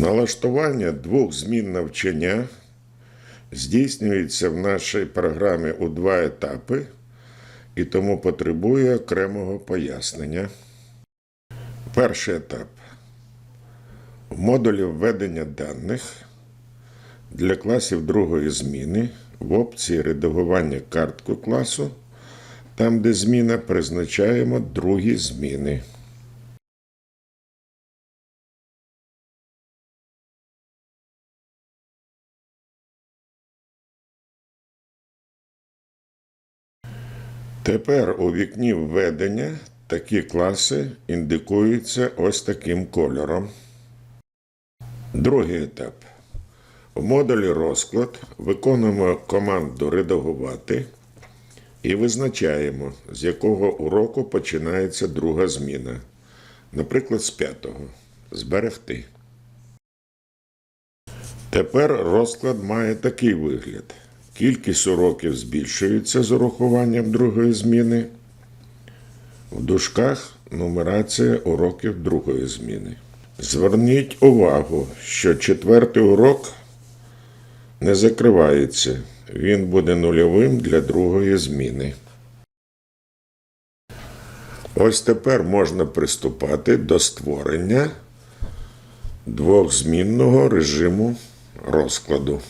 Налаштування двох змін навчання здійснюється в нашій програмі у два етапи і тому потребує окремого пояснення. Перший етап. В модулі введення даних для класів другої зміни в опції редагування картку класу, там, де зміна, призначаємо другі зміни. Тепер у вікні введення такі класи індикуються ось таким кольором. Другий етап. В модулі розклад виконуємо команду редагувати і визначаємо, з якого уроку починається друга зміна. Наприклад, з п'ятого. Зберегти. Тепер розклад має такий вигляд. Кількість уроків збільшується з урахуванням другої зміни. В дужках нумерація уроків другої зміни. Зверніть увагу, що четвертий урок не закривається. Він буде нульовим для другої зміни. Ось тепер можна приступати до створення двохзмінного режиму розкладу.